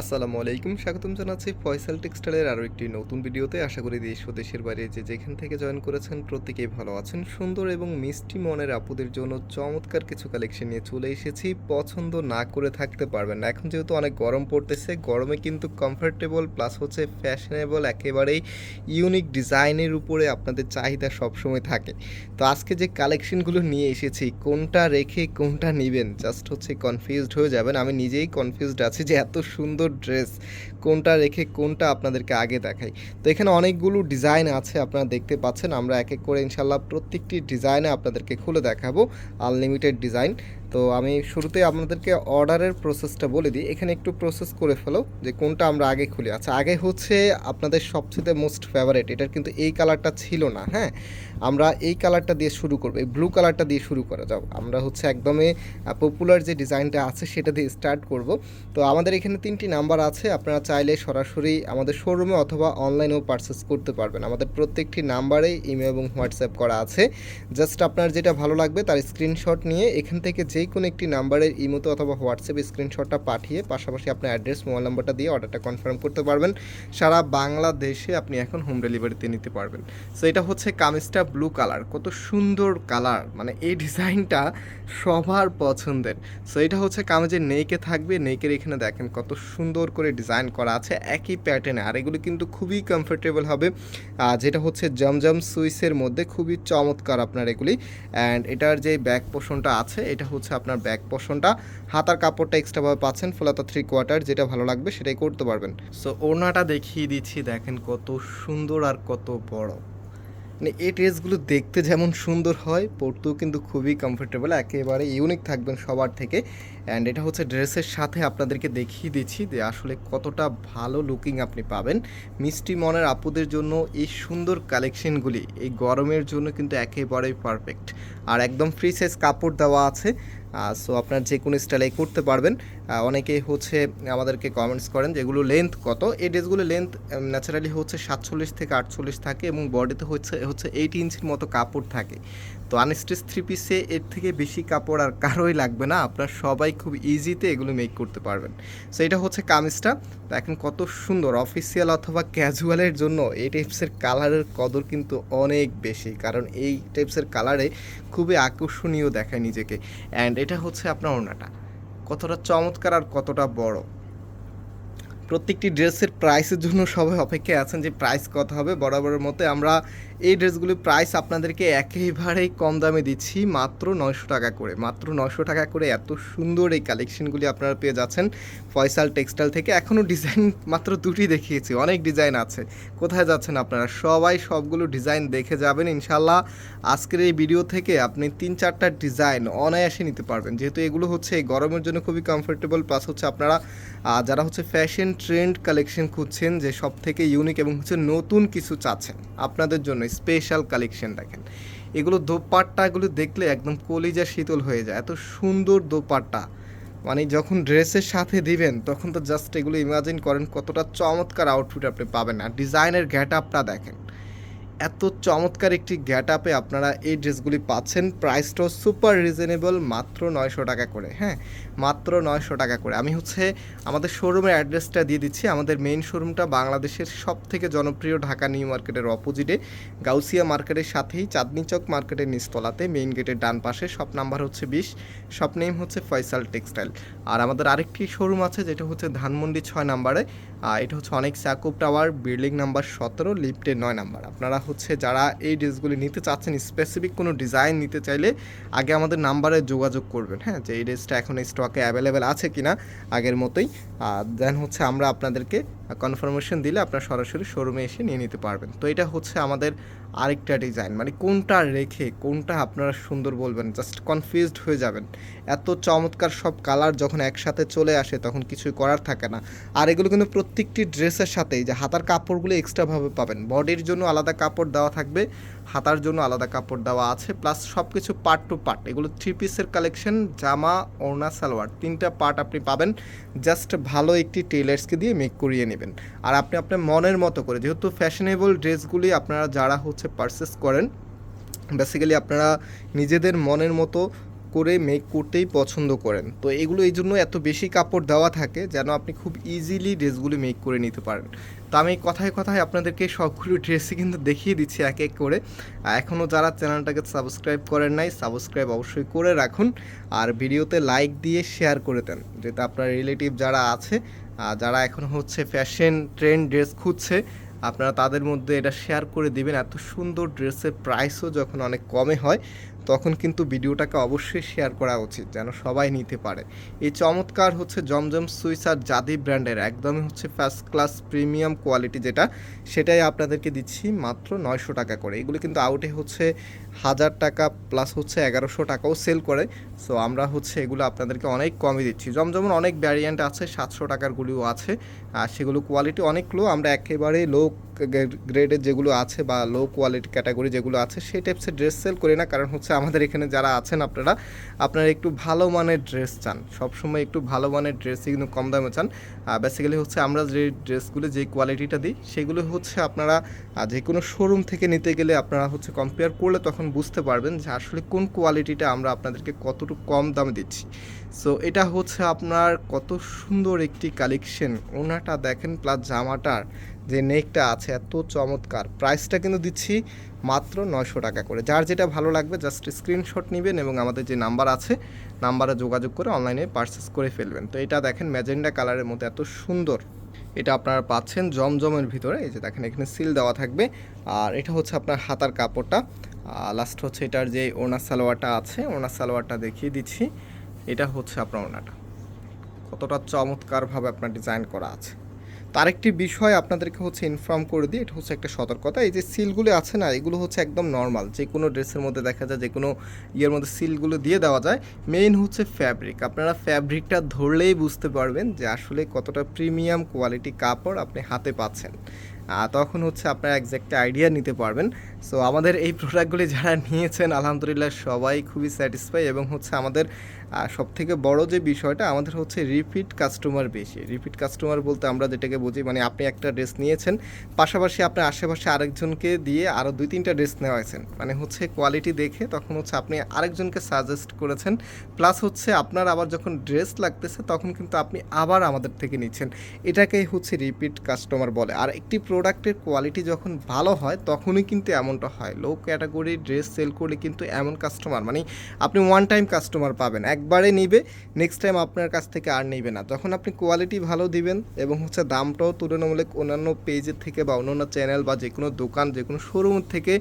আসসালামু আলাইকুম, স্বাগতম জানাচ্ছি ফয়সাল টেক্সটাইলের আরও একটি নতুন ভিডিওতে। আশা করি দেশ ও দেশের বাইরে যে যেখান থেকে জয়েন করেছেন প্রত্যেকেই ভালো আছেন। সুন্দর এবং মিষ্টি মনের আপুদের জন্য চমৎকার কিছু কালেকশন নিয়ে চলে এসেছি। পছন্দ না করে থাকতে পারবেন না। এখন যেহেতু অনেক গরম পড়তেছে, গরমে কিন্তু কমফোর্টেবল প্লাস হচ্ছে ফ্যাশনেবল একেবারেই ইউনিক ডিজাইনের উপরে আপনাদের চাহিদা সবসময় থাকে। তো আজকে যে কালেকশনগুলো নিয়ে এসেছি, কোনটা রেখে কোনটা নেবেন জাস্ট হচ্ছে কনফিউজড হয়ে যাবেন। আমি নিজেই কনফিউজড আছি যে এত সুন্দর ড্রেস কোনটা রেখে কোনটা আপনাদেরকে আগে দেখাই। তো এখানে অনেকগুলো ডিজাইন আছে আপনারা দেখতে পাচ্ছেন। আমরা এক এক করে ইনশাল্লাহ প্রত্যেকটি ডিজাইনে আপনাদেরকে খুলে দেখাবো। আনলিমিটেড ডিজাইন তো আমি শুরুতে আপনাদেরকে অর্ডারের প্রসেসটা বলে দিই। এখানে একটু প্রসেস করে ফেলো যে কোনটা আমরা আগে খুলি। আচ্ছা আগে হচ্ছে আপনাদের সবচেয়ে মোস্ট ফেভারেট এটার কিন্তু এই কালারটা ছিল না হ্যাঁ? আমরা এই কালারটা দিয়ে শুরু করব, এই ব্লু কালারটা দিয়ে শুরু করা যাও আমরা হচ্ছে একদমই পপুলার যে ডিজাইনটা আছে সেটা দিয়ে স্টার্ট করব। তো আমাদের এখানে তিনটি নাম্বার আছে, আপনারা চাইলে সরাসরি আমাদের শোরুমে অথবা অনলাইনেও পারচেস করতে পারবেন। আমাদের প্রত্যেকটি নাম্বারে ইমেল এবং হোয়াটসঅ্যাপ করা আছে। জাস্ট আপনার যেটা ভালো লাগবে তার স্ক্রিনশট নিয়ে এখান থেকে যে কোনো একটি নাম্বারের ইমোতে অথবা হোয়াটসঅ্যাপে স্ক্রিনশটটা পাঠিয়ে পাশাপাশি আপনার অ্যাড্রেস, মোবাইল নাম্বারটা দিয়ে অর্ডারটা কনফার্ম করতে পারবেন। সারা বাংলাদেশে আপনি এখন হোম ডেলিভারিতে নিতে পারবেন। সো এটা হচ্ছে কামিজটা ব্লু কালার কত সুন্দর কালার মানে এই ডিজাইনটা সবার পছন্দের। সো এটা হচ্ছে কামিজের নেইকে থাকবে। নেইকের এখানে দেখেন কত সুন্দর করে ডিজাইন করা আছে। একই প্যাটার্নে আর এগুলো কিন্তু খুবই কমফোর্টেবল হবে। যেটা হচ্ছে জমজম সুইসের মধ্যে খুবই চমৎকার আপনার এগুলি। অ্যান্ড এটার যে ব্যাক পোষণটা আছে, এটা হচ্ছে আপনার ব্যাক পোষণটা। হাতার কাপড়টা এক্সট্রাভাবে পাচ্ছেন ফুলাতা থ্রি কোয়ার্টার যেটা ভালো লাগবে সেটাই করতে পারবেন। সো ওড়নাটা দেখিয়ে দিচ্ছি দেখেন কত সুন্দর আর কত বড়। মানে এই ড্রেসগুলো দেখতে যেমন সুন্দর হয় পরতেও কিন্তু খুবই কমফোর্টেবল একেবারে ইউনিক থাকবেন সবার থেকে। অ্যান্ড এটা হচ্ছে ড্রেসের সাথে আপনাদেরকে দেখিয়ে দিচ্ছি যে আসলে কতটা ভালো লুকিং আপনি পাবেন। মিষ্টি মনের আপুদের জন্য এই সুন্দর কালেকশনগুলি এই গরমের জন্য কিন্তু একেবারেই পারফেক্ট আর একদম ফ্রি সাইজ কাপড় দেওয়া আছে সো আপনার যে কোনো স্টাইলে করতে পারবেন। অনেকেই হচ্ছে আমাদেরকে কমেন্টস করেন যেগুলো লেন্থ কত? এই ড্রেসগুলো লেন্থ ন্যাচারালি হচ্ছে সাতচল্লিশ থেকে আটচল্লিশ থাকে এবং বডিতে হচ্ছে হচ্ছে এইট ইঞ্চির মতো কাপড় থাকে। তো আনস্টিচ থ্রি পিসে এর থেকে বেশি কাপড় আর কারোই লাগবে না। আপনার সবাই খুব ইজিতে এগুলো মেক করতে পারবেন। সো এটা হচ্ছে কামিজটা। তো এখন কত সুন্দর অফিসিয়াল অথবা ক্যাজুয়ালের জন্য এই টাইপসের কালারের কদর কিন্তু অনেক বেশি। কারণ এই টাইপসের কালারে খুবই আকর্ষণীয় দেখায় নিজেকে। অ্যান্ড এটা হচ্ছে আপনার ওড়নাটা। কতটা চমৎকার আর কতটা বড়। প্রত্যেকটি ড্রেসের প্রাইসের জন্য সবাই অপেক্ষায় আছেন যে প্রাইস কত হবে। বরাবরের মতে আমরা এই ড্রেসগুলির প্রাইস আপনাদেরকে একেবারেই কম দামে দিচ্ছি, মাত্র নয়শো টাকা করে। মাত্র নয়শো টাকা করে এত সুন্দর এই কালেকশনগুলি আপনারা পেয়ে যাচ্ছেন ফয়সাল টেক্সটাইল থেকে। এখনও ডিজাইন মাত্র দুটি দেখিয়েছি, অনেক ডিজাইন আছে। কোথায় যাচ্ছেন আপনারা? সবাই সবগুলো ডিজাইন দেখে যাবেন ইনশাল্লাহ আজকের এই ভিডিও থেকে আপনি তিন চারটা ডিজাইন অনায়াসে নিতে পারবেন। যেহেতু এগুলো হচ্ছে গরমের জন্য খুবই কমফোর্টেবল প্লাস হচ্ছে আপনারা যারা হচ্ছে ফ্যাশন ট্রেন্ড কালেকশন খুঁজছেন যে সব থেকে ইউনিক এবং হচ্ছে নতুন কিছু চাচ্ছেন। আপনাদের জন্য স্পেশাল কালেকশন দেখেন। এগুলো দোপাট্টাগুলো দেখলে একদম কলিজা শীতল হয়ে যায়। এত সুন্দর দোপাট্টা। মানে যখন ড্রেসের সাথে দিবেন, তখন তো জাস্ট এগুলো ইমাজিন করেন কতটা চমৎকার আউটফিট আপনি পাবেন। আর ডিজাইনের গ্যাট আপটা দেখেন। এত চমৎকার একটি গ্যাট আপে আপনারা এই ড্রেসগুলি পাচ্ছেন। প্রাইসটাও সুপার রিজনেবল মাত্র নয়শো টাকা করে হ্যাঁ? মাত্র নয়শো টাকা করে। আমি হচ্ছে আমাদের শোরুমের অ্যাড্রেসটা দিয়ে দিচ্ছি। আমাদের মেইন শোরুমটা বাংলাদেশের সব থেকে জনপ্রিয় ঢাকা নিউ মার্কেটের অপোজিটে গাউসিয়া মার্কেটের সাথেই চাঁদনি চক মার্কেটের নিচতলাতে মেইন গেটের ডান পাশে। শপ নাম্বার হচ্ছে বিশ শপ নেম হচ্ছে ফয়সাল টেক্সটাইল আর আমাদের আরেকটি শোরুম আছে, যেটা হচ্ছে ধানমন্ডি ছয় নাম্বারে আর এটা হচ্ছে অনেক স্যাকুপ টাওয়ার বিল্ডিং নাম্বার সতেরো লিফটের নয় নাম্বার আপনারা হচ্ছে যারা এই ড্রেসগুলি নিতে চাচ্ছেন স্পেসিফিক কোনো ডিজাইন নিতে চাইলে আগে আমাদের নাম্বারে যোগাযোগ করবেন। হ্যাঁ যে এই ড্রেসটা এখন স্টকে অ্যাভেলেবেল আছে কি না আগের মতোই। আর দেন হচ্ছে আমরা আপনাদেরকে কনফার্মেশন দিলে আপনারা সরাসরি শোরুমে এসে নিয়ে নিতে পারবেন। তো এটা হচ্ছে আমাদের আরেকটা ডিজাইন মানে কোনটা রেখে, কোনটা আপনারা সুন্দর বলবেন জাস্ট কনফিউজড হয়ে যাবেন। এত চমৎকার সব কালার যখন একসাথে চলে আসে, তখন কিছুই করার থাকে না। আর এগুলো কিন্তু প্রত্যেকটি ড্রেসের সাথেই, যে হাতার কাপড়গুলো এক্সট্রাভাবে পাবেন। বডির জন্য আলাদা কাপড় দেওয়া থাকবে, হাতার জন্য আলাদা কাপড় দেওয়া আছে প্লাস সব কিছু পার্ট টু পার্ট এগুলো থ্রি পিসের কালেকশন জামা, ওড়না, সালোয়ার, তিনটা পার্ট আপনি পাবেন। জাস্ট ভালো একটি টেলার্সকে দিয়ে মেক করিয়ে নেবেন আর আপনি আপনার মনের মতো করে, যেহেতু ফ্যাশনেবল ড্রেসগুলি আপনারা যারা হচ্ছে পারচেস করেন বেসিক্যালি আপনারা নিজেদের মনের মতো করে মেক করতেই পছন্দ করেন। তো এগুলো এই জন্য এত বেশি কাপড় দেওয়া থাকে যেন আপনি খুব ইজিলি ড্রেসগুলি মেক করে নিতে পারেন। তো আমি কথায় কথায় আপনাদেরকে সবগুলো ড্রেসই কিন্তু দেখিয়ে দিচ্ছি এক এক করে। এখনও যারা চ্যানেলটাকে সাবস্ক্রাইব করেন নাই সাবস্ক্রাইব অবশ্যই করে রাখুন। আর ভিডিওতে লাইক দিয়ে শেয়ার করে দেন যেটা আপনার রিলেটিভ যারা আছে যারা এখন হচ্ছে ফ্যাশন ট্রেন্ড ড্রেস খুঁজছে, আপনারা তাদের মধ্যে এটা শেয়ার করে দিবেন। এত সুন্দর ড্রেসের প্রাইসও যখন অনেক কমে হয় তখন কিন্তু ভিডিওটাকে অবশ্যই শেয়ার করা উচিত, যেন সবাই নিতে পারে। এই চমৎকার হচ্ছে জমজম সুইস আর জাদি ব্র্যান্ডের একদমই হচ্ছে ফার্স্ট ক্লাস প্রিমিয়াম কোয়ালিটি যেটা, সেটাই আপনাদেরকে দিচ্ছি মাত্র নয়শো টাকা করে। এগুলো কিন্তু আউটে হচ্ছে হাজার টাকা প্লাস হচ্ছে এগারোশো টাকাও সেল করে। সো আমরা হচ্ছে এগুলো আপনাদেরকে অনেক কমই দিচ্ছি। জমজমের অনেক ভ্যারিয়েন্ট আছে, সাতশো টাকার গুলিও আছে। আর সেগুলো কোয়ালিটি অনেক লো আমরা একেবারে লো গ্রেডের যেগুলো আছে বা লো কোয়ালিটি ক্যাটাগরি যেগুলো আছে, সেই টাইপসের ড্রেস সেল করি না। কারণ হচ্ছে আমাদের এখানে যারা আছেন আপনারা আপনারা একটু ভালো মানের ড্রেস চান। সবসময় একটু ভালো মানের ড্রেসই কিন্তু কম দামে চান। বেসিক্যালি হচ্ছে আমরা যে ড্রেসগুলো যে কোয়ালিটিটা দিই, সেগুলো হচ্ছে আপনারা যে কোনো শোরুম থেকে নিতে গেলে আপনারা হচ্ছে কম্পেয়ার করলে তখন বুঝতে পারবেন যে আসলে কোন কোয়ালিটিটা আমরা আপনাদেরকে কতটুকু কম দামে দিচ্ছি। সো এটা হচ্ছে আপনার কত সুন্দর একটি কালেকশন ওনাটা দেখেন প্লাস জামাটার। যে নেকটা আছে, এত চমৎকার। প্রাইসটা কিন্তু দিচ্ছি মাত্র নয়শো টাকা করে। যার যেটা ভালো লাগবে জাস্ট স্ক্রিনশট নেবেন এবং আমাদের যে নাম্বার আছে, নাম্বারে যোগাযোগ করে অনলাইনে পারচেস করে ফেলবেন। তো এটা দেখেন ম্যাজেন্ডা কালারের মধ্যে এত সুন্দর। এটা আপনারা পাচ্ছেন জমজমের ভিতরে। এই যে দেখেন, এখানে সিল দেওয়া থাকবে। আর এটা হচ্ছে আপনার হাতার কাপড়টা। লাস্ট হচ্ছে এটার যে ওনা সালোয়ারটা আছে ওনা সালোয়ারটা দেখিয়ে দিচ্ছি। এটা হচ্ছে আপনার ওনাটা কতটা চমৎকারভাবে আপনার ডিজাইন করা আছে। তার একটি বিষয় আপনাদেরকে হচ্ছে ইনফর্ম করে দিই, এটা হচ্ছে একটা সতর্কতা। এই যে সিলগুলো আছে না, এগুলো হচ্ছে একদম নর্মাল যে কোনো ড্রেসের মধ্যে দেখা যায়, যে কোনো ইয়ের মধ্যে সিলগুলো দিয়ে দেওয়া যায়। মেইন হচ্ছে ফ্যাব্রিক আপনারা ফ্যাব্রিকটা ধরলেই বুঝতে পারবেন যে আসলে কতটা প্রিমিয়াম কোয়ালিটি কাপড় আপনি হাতে পাচ্ছেন। তখন হচ্ছে আপনারা একজ্যাক্ট আইডিয়া নিতে পারবেন। সো আমাদের এই প্রোডাক্টগুলি যারা নিয়েছেন, আলহামদুলিল্লাহ সবাই খুবই স্যাটিসফাই এবং হচ্ছে আমাদের সব থেকে বড় যে বিষয়টা, আমাদের হচ্ছে রিপিট কাস্টমার বেশি। রিপিট কাস্টমার বলতে আমরা যেটাকে বুঝি মানে আপনি একটা ড্রেস নিয়েছেন, পাশাপাশি আপনার আশেপাশে আরেকজনকে দিয়ে আরও দুই তিনটা ড্রেস নেওয়া হয়েছেন মানে হচ্ছে কোয়ালিটি দেখে তখন হচ্ছে আপনি আরেকজনকে সাজেস্ট করেছেন প্লাস হচ্ছে আপনার আবার যখন ড্রেস লাগতেছে, তখন কিন্তু আপনি আবার আমাদের থেকে নিচ্ছেন। এটাকেই হচ্ছে রিপিট কাস্টমার বলে। আর একটি প্রোডাক্টের কোয়ালিটি যখন ভালো হয়, তখনই কিন্তু এমনটা হয়। লো ক্যাটাগরি ড্রেস সেল করলে কিন্তু এমন কাস্টমার মানে আপনি ওয়ান টাইম কাস্টমার পাবেন। একবারে নিবে নেক্সট টাইম আপনার কাছ থেকে আর নেবে না। তখন আপনি কোয়ালিটি ভালো দিবেন এবং হচ্ছে দামটাও তুলনামূলক অন্যান্য পেজের থেকে বা অন্যান্য চ্যানেল বা যে কোনো দোকান যে কোনো শোরুম থেকে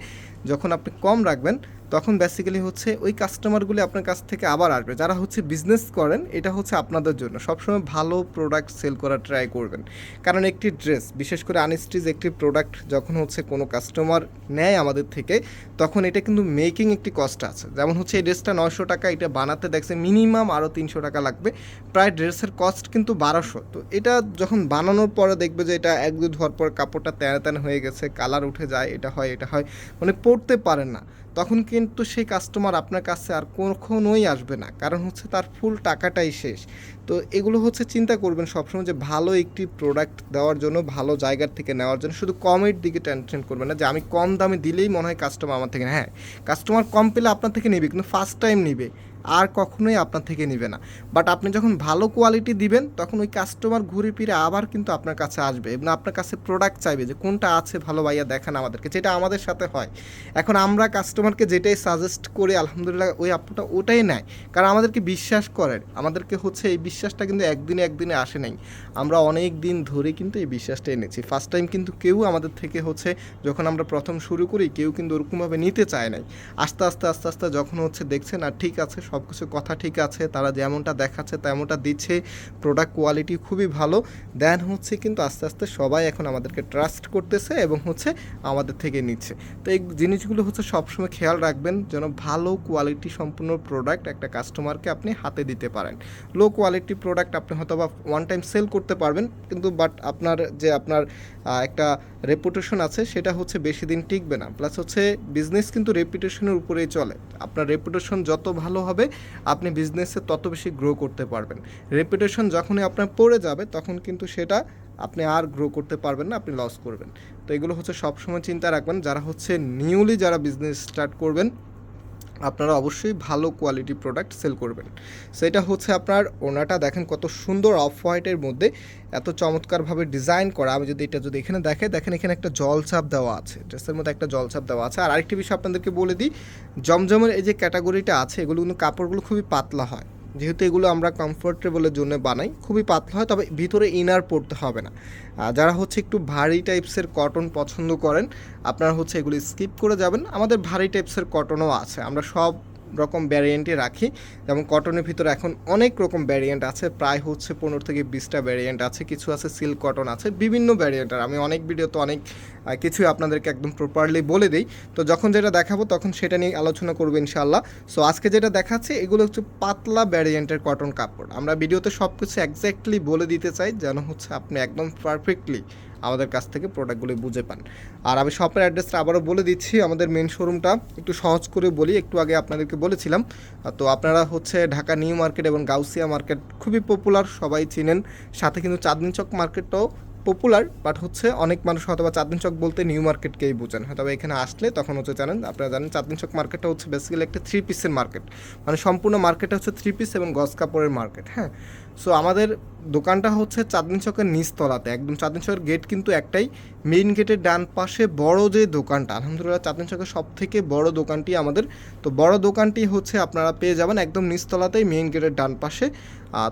যখন আপনি কম রাখবেন, তখন বেসিক্যালি হচ্ছে ওই কাস্টমারগুলি আপনার কাছ থেকে আবার আসবে। যারা হচ্ছে বিজনেস করেন, এটা হচ্ছে আপনাদের জন্য। সবসময় ভালো প্রোডাক্ট সেল করার ট্রাই করবেন। কারণ একটি ড্রেস বিশেষ করে আনস্টিচ একটি প্রোডাক্ট যখন হচ্ছে কোনো কাস্টমার নেয় আমাদের থেকে, তখন এটা কিন্তু মেকিং একটি কস্ট আছে। যেমন হচ্ছে এই ড্রেসটা নয়শো টাকা, এটা বানাতে দেখছে মিনিমাম আরও তিনশো টাকা লাগবে। প্রায় ড্রেসের কস্ট কিন্তু বারোশো। তো এটা যখন বানানোর পরে দেখবে যে এটা এক দুই ধোয়ার পর কাপড়টা তেনা তেনা হয়ে গেছে কালার উঠে যায়, এটা হয় এটা হয়। মানে পড়তে পারে না, তখন কিন্তু সেই কাস্টমার আপনার কাছে আর কখনোই আসবে না। কারণ হচ্ছে তার ফুল টাকাটাই শেষ। তো এগুলো হচ্ছে চিন্তা করবেন সবসময় যে ভালো একটি প্রোডাক্ট দেওয়ার জন্য, ভালো জায়গার থেকে নেওয়ার জন্য। শুধু কমের দিকে টেনশন করবেন না যে আমি কম দামে দিলেই মনে হয় কাস্টমার আমার থেকে হ্যাঁ কাস্টমার কম পেলে আপনার থেকে নেবে, কিন্তু ফার্স্ট টাইম নিবে। আর কখনোই আপনার থেকে নেবে না। বাট আপনি যখন ভালো কোয়ালিটি দিবেন, তখন ওই কাস্টমার ঘুরে ফিরে আবার কিন্তু আপনার কাছে আসবে এবং আপনার কাছে প্রোডাক্ট চাইবে যে কোনটা আছে ভালো ভাইয়া দেখান আমাদেরকে, যেটা আমাদের সাথে হয়। এখন আমরা কাস্টমারকে যেটাই সাজেস্ট করি, আলহামদুলিল্লাহ ওই আপুটা ওটাই নেয়। কারণ আমাদেরকে বিশ্বাস করেন। আমাদেরকে হচ্ছে এই বিশ্বাসটা কিন্তু একদিনে একদিনে আসে নাই। আমরা অনেক দিন ধরে কিন্তু এই বিশ্বাসটা এনেছি। ফার্স্ট টাইম কিন্তু কেউ আমাদের থেকে হচ্ছে যখন আমরা প্রথম শুরু করি, কেউ কিন্তু ওরকমভাবে নিতে চায় নাই। আস্তে আস্তে আস্তে আস্তে যখন হচ্ছে দেখছেন, আর ঠিক আছে সব কিছু কথা ঠিক আছে, তারা যেমনটা দেখাচ্ছে তেমনটা দিচ্ছে প্রোডাক্ট কোয়ালিটি খুবই ভালো। দেন হচ্ছে কিন্তু আস্তে আস্তে সবাই এখন আমাদেরকে ট্রাস্ট করতেছে এবং হচ্ছে আমাদের থেকে নিচ্ছে। তো এই জিনিসগুলো হচ্ছে সবসময় খেয়াল রাখবেন যেন ভালো কোয়ালিটি সম্পূর্ণ প্রোডাক্ট একটা কাস্টমারকে আপনি হাতে দিতে পারেন। লো কোয়ালিটি প্রোডাক্ট আপনি হয়তো বা ওয়ান টাইম সেল করতে পারবেন, কিন্তু বাট আপনার যে আপনার একটা রেপুটেশন আছে সেটা হচ্ছে বেশি দিন টিকবে না। প্লাস হচ্ছে বিজনেস কিন্তু রেপুটেশনের উপরেই চলে। আপনার রেপুটেশন যত ভালো হবে আপনি বিজনেসে তত বেশি গ্রো করতে পারবেন। রেপুটেশন যখনই আপনার পড়ে যাবে, তখন কিন্তু সেটা আপনি আর গ্রো করতে পারবেন না, আপনি লস করবেন। তো এগুলো হচ্ছে সবসময় চিন্তা রাখবেন। যারা হচ্ছে নিউলি যারা বিজনেস স্টার্ট করবেন আপনারা অবশ্যই ভালো কোয়ালিটি প্রোডাক্ট সেল করবেন। সেটা হচ্ছে আপনার ওনাটা দেখেন কত সুন্দর অফ হোয়াইটের মধ্যে এত চমৎকারভাবে ডিজাইন করা। আমি যদি এটা যদি এখানে দেখে, দেখেন এখানে একটা জলছাপ দেওয়া আছে ড্রেসের মধ্যে একটা জলছাপ দেওয়া আছে। আর আরেকটি বিষয় আপনাদেরকে বলে দিই, জমজমের এই যে ক্যাটাগরিটা আছে, এগুলো কিন্তু কাপড়গুলো খুবই পাতলা হয়। যেহেতু এগুলো আমরা কমফোর্টেবলের জন্য বানাই, খুবই পাতলা হয়, তবে ভিতরে ইনার পড়তে হবে না। যারা হচ্ছে একটু ভারী টাইপসের কটন পছন্দ করেন, আপনারা হচ্ছে এগুলি স্কিপ করে যাবেন। আমাদের ভারী টাইপসের কটনও আছে, আমরা সব রকম ভ্যারিয়েন্টে রাখি যেমন কটনের ভিতরে এখন অনেক রকম ভ্যারিয়েন্ট আছে। প্রায় হচ্ছে পনেরো থেকে বিশটা ভ্যারিয়েন্ট আছে, কিছু আছে সিল্ক কটন আছে, বিভিন্ন ভ্যারিয়েন্ট আর আমি অনেক ভিডিওতে অনেক কিছুই আপনাদেরকে একদম প্রপারলি বলে দিই। তো যখন যেটা দেখাবো তখন সেটা নিয়ে আলোচনা করব ইনশাল্লাহ সো আজকে যেটা দেখাচ্ছে এগুলো হচ্ছে পাতলা ভ্যারিয়েন্টের কটন কাপড়। আমরা ভিডিওতে সব কিছু একজ্যাক্টলি বলে দিতে চাই যেন হচ্ছে আপনি একদম পারফেক্টলি আমাদের কাছ থেকে প্রোডাক্টগুলি বুঝে পান। আর আমি শপের অ্যাড্রেসটা আবারও বলে দিচ্ছি, আমাদের মেন শোরুমটা একটু সহজ করে বলি, একটু আগে আপনাদেরকে বলেছিলাম। তো আপনারা হচ্ছে ঢাকা নিউ মার্কেট এবং গাউসিয়া মার্কেট খুবই পপুলার সবাই চিনেন। সাথে কিন্তু চাঁদনি চক মার্কেটটাও পপুলার বাট হচ্ছে অনেক মানুষ হয়তো বা চাঁদনি চক বলতে নিউ মার্কেটকেই বোঝেন। হয়তো এখানে আসলে তখন হচ্ছে জানেন, আপনারা জানেন চাঁদনি চক মার্কেটটা হচ্ছে বেসিক্যালি একটা থ্রি পিসের মার্কেট মানে সম্পূর্ণ মার্কেটটা হচ্ছে থ্রি পিস এবং গজ কাপড়ের মার্কেট হ্যাঁ? সো আমাদের দোকানটা হচ্ছে চাঁদনি চকের নিচতলাতে। একদম চাঁদনি চকের গেট কিন্তু একটাই। মেইন গেটের ডান পাশে বড় যে দোকানটা, আলহামদুলিল্লাহ চাঁদনি চকের সব থেকে বড় দোকানটি আমাদের। তো বড় দোকানটি হচ্ছে আপনারা পেয়ে যাবেন একদম নিচতলাতেই মেইন গেটের ডান পাশে।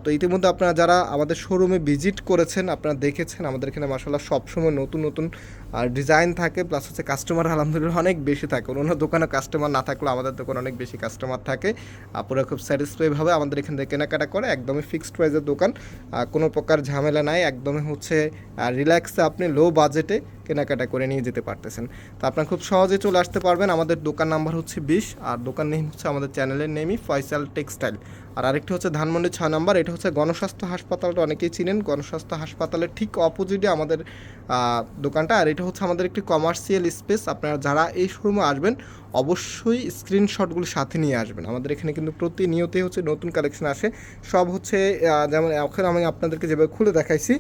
তো ইতিমধ্যে আপনারা যারা আমাদের শোরুমে ভিজিট করেছেন, আপনারা দেখেছেন, আমাদের এখানে মাসাল্লাহ সবসময় নতুন নতুন ডিজাইন থাকে। প্লাস হচ্ছে কাস্টমার আলহামদুলিল্লাহ অনেক বেশি থাকে। অন্য দোকানে কাস্টমার না থাকলেও আমাদের দোকানে অনেক বেশি কাস্টমার থাকে। আপনারা খুব স্যাটিসফাইভাবে আমাদের এখান থেকে কেনাকাটা করে, একদমই ফিক্সড প্রাইসের দোকান কোনো প্রকার ঝামেলা নাই, একদমই হচ্ছে রিল্যাক্সে আপনি লো বাজেটে কেনাকাটা করে নিয়ে যেতে পারতেছেন। তো আপনার খুব সহজে চলে আসতে পারবেন। আমাদের দোকান নাম্বার হচ্ছে বিশ, আর দোকান নেম হচ্ছে আমাদের চ্যানেলের নেমই ফয়সাল টেক্সটাইল আর আরেকটি হচ্ছে ধানমন্ডি ছয় নম্বর, এটা হচ্ছে গণস্বাস্থ্য হাসপাতালটা অনেকেই চিনেন। গণস্বাস্থ্য হাসপাতালের ঠিক অপোজিটে আমাদের দোকানটা। আর এটা হচ্ছে আমাদের একটি কমার্শিয়াল স্পেস। আপনারা যারা এই শোরুমে আসবেন, অবশ্যই স্ক্রিনশটগুলো সাথে নিয়ে আসবেন। আমাদের এখানে কিন্তু প্রতিনিয়তই হচ্ছে নতুন কালেকশন আসে। সব হচ্ছে যেমন এখন আমি আপনাদেরকে যেভাবে খুলে দেখাইছি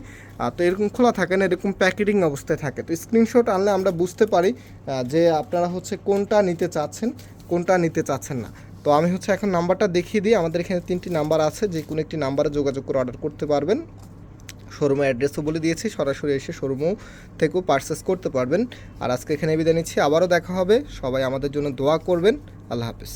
তো এরকম খোলা থাকে না, এরকম প্যাকেটিং অবস্থায় থাকে। তো স্ক্রিনশট আনলে আমরা বুঝতে পারি যে আপনারা হচ্ছে কোনটা নিতে চাচ্ছেন, কোনটা নিতে চাচ্ছেন না। তো আমি হচ্ছে এখন নাম্বারটা দেখিয়ে দিই। আমাদের এখানে তিনটি নাম্বার আছে, যে কোনো একটি নাম্বারে যোগাযোগ করে অর্ডার করতে পারবেন। শোরুমের অ্যাড্রেসও বলে দিয়েছি, সরাসরি এসে শোরুমও থেকেও পারচেস করতে পারবেন। আর আজকে এখানে বিদায় নিচ্ছি, আবারও দেখা হবে। সবাই আমাদের জন্য দোয়া করবেন। আল্লাহ হাফিজ।